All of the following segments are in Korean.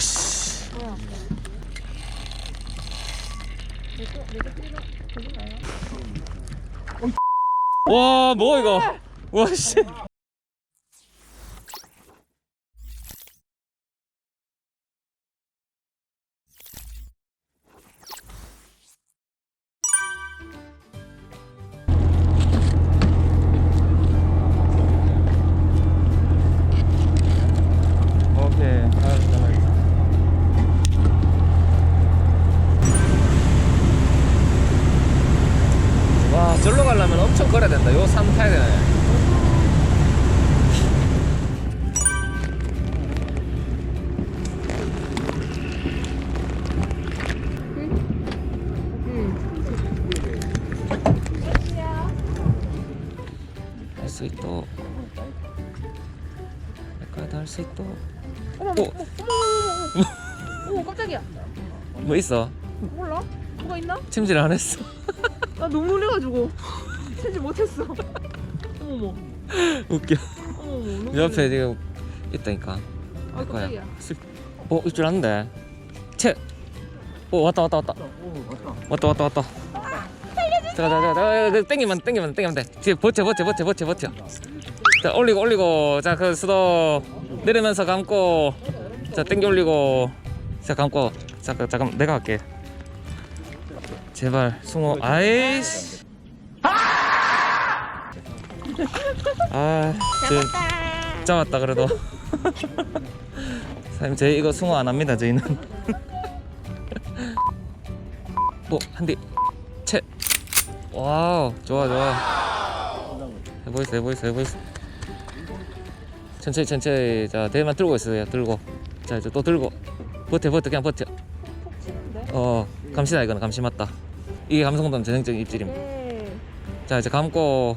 씨. 뭐야? 내거 내거 찌나 거짓말이야? 와, 뭐 이거? 와 씨. 내가 할수 있도. 어머 어, 어머 깜짝이야. 뭐 있어? 몰라? 뭐가 있나? 침질 안 했어. 나 너무 놀래가지고 채지 못했어. 어머머. 웃겨. 어머머. 너무 옆에. 지금 있다니까. 아내 거야. 깜짝이야. 어, 있줄 알았는데. 채. 어, 왔다, 왔다, 왔다. 왔다, 왔다, 왔다. 자, 자, 땡기면, 땡기면, 땡기면 돼. 뒤에 버텨, 버텨, 버텨, 버텨, 버텨. 자, 올리고, 올리고. 자, 그 수도 내리면서 감고. 자, 땡겨 올리고. 자, 감고. 잠깐, 잠깐, 내가 할게. 제발, 숭어. 아이씨. 아, 저, 잡았다 그래도. 사장님 저희 이거 숭어 안 합니다 저희는. 오 한디 채. 와우 좋아 좋아. 해보이스 해보이스 해보이스. 천천히 천천히 자 대만 들고 있어요 들고. 자 이제 또 들고 버텨 버텨 그냥 버텨. 어 감시다 이거는 감시 맞다. 이게 감성돔 전형적인 입질임. 네. 자 이제 감고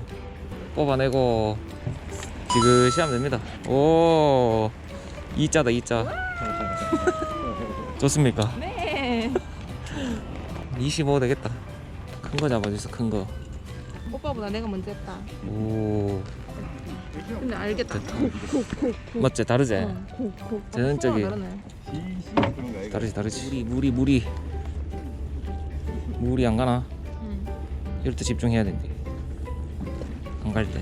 뽑아내고 지그시 하면 됩니다 오 이자다 이자 좋습니까? 네. 25 되겠다 큰 거 잡아주세요 큰거 오빠보다 내가 먼저 했다. 오 근데 알겠다. 됐다. 콕콕콕. 맞지 다르지? 콕콕. 저는 저기- 다르네. 다르지 다르지 물이 물이 물이 물이 안 가나? 응. 이럴 때 집중해야 된대 안 갈 때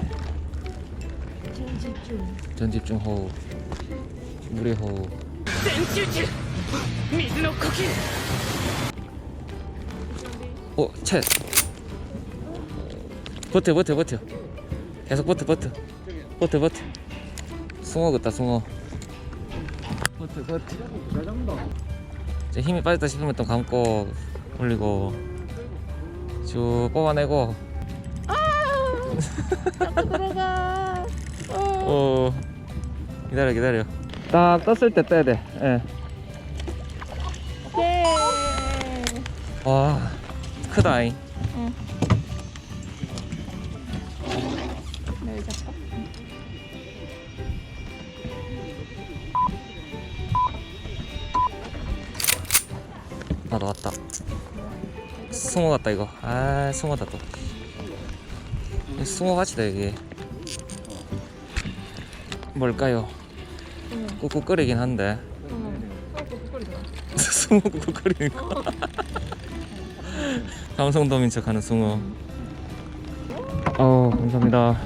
전 집중. 전 집중 호흡 물의 호흡 水の呼吸 오, 채. 버텨, 버텨, 버텨. 계속 버텨, 버텨. 버텨, 버텨. 숭어 같다, 숭어. 버텨, 버텨. 이제 힘이 빠졌다 싶으면 또 감고 올리고 쭉 뽑아내고 자꾸 들어가. 어. 어 기다려 기다려 딱 떴을 때 떠야 돼 예. 오케이. 와 크다잉 응. 네, 잡 까? 나도 왔다. 숭어 같다 이거. 아 숭어다 또. 이 숭어 같이다 이게. 뭘까요? 응. 꾹꾹거리긴 한데. 숭어 꾹꾹거리는 거. 감성돔인 척하는 숭어. 어 감사합니다.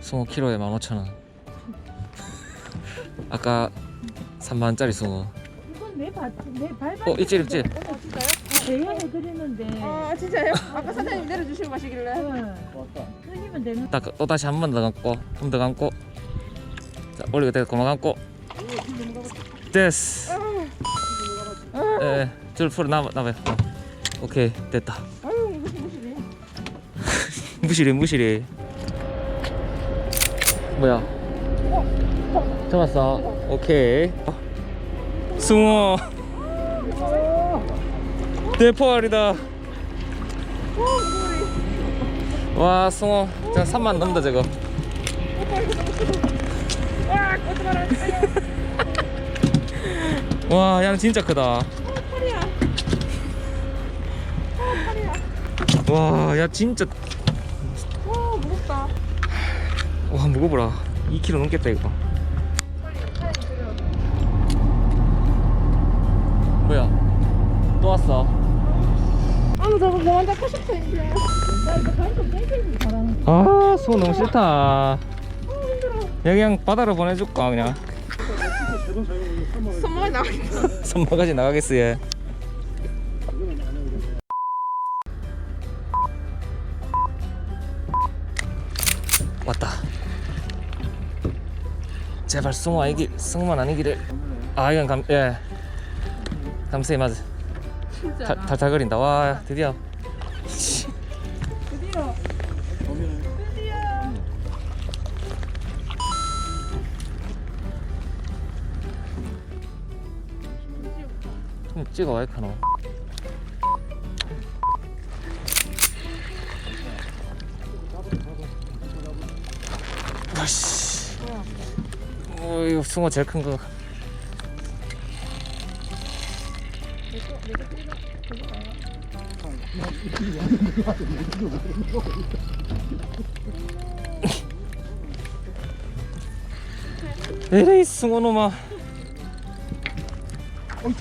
숭어 키로에 15,000원 아까 3만원짜리 숭어 이건 내 발, 내 발발. 어 입질 입질? 대형에 그리는데. 아 진짜요? 아까 사장님 내려주시고 가시길래. 응. 끊이면 되는. 딱 또 다시 한 번 더 감고 한 번 더 감고 자 올리고 돼 고마 감고 됐어 예줄 풀어 나와 나와요 어. 오케이 됐다 아유 무시 무시네. 무시래 무시래 뭐야 잡았어. 오케이. 숭어 대포알이다. 와 숭어 저 3만 넘다 저거. 와 야는 진짜 크다. 팔이야. 어 팔이야. 와야 진짜. 와 무겁다. 와 무거워라 2kg 넘겠다 이거. 뭐야? 또 왔어. 아, 나 저거 그만 잡고 싶어, 이제. 나 이거 방금 땡기지 잘하는 아 수고 너무 싫다. 여기 그냥 바다로 보내줄까 그냥. 손목에 나가겠다. 선마까지 나가겠어 얘. 왔다 제발 승호 아니기 승호만 아니기를. 아 이건 감 예. 감사히 맞아. 진짜. 다- 달달거린다. 와 드디어. 드디어. 좀 찍어 와 이카노 아씨 어 이거 숭어 제일 큰 거 에레이 숭어놈아. 어,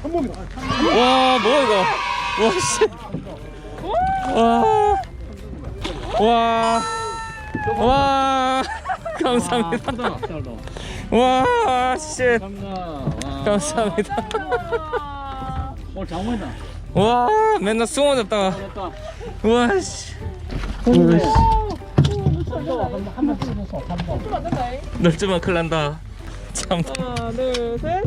참돔이다. 와 뭐야 이거? 와 씨. 와 와. 와 감사합니다 와씨 감사합니다 오늘 장모이다. 와 맨날 숭어 잡다가 됐다. 와씨 한번 찍어서 한 번. 안 된다, 잉. 널주만 큰일 난다 참 하나, 둘, 셋.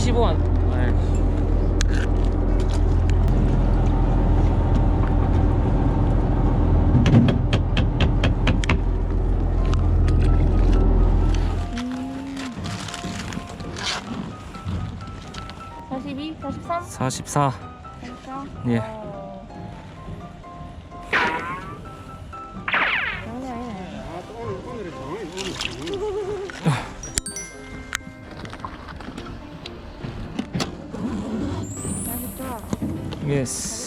이십오 원 사십이, 사십삼, 44 사십사. 예. 맛있다. 예스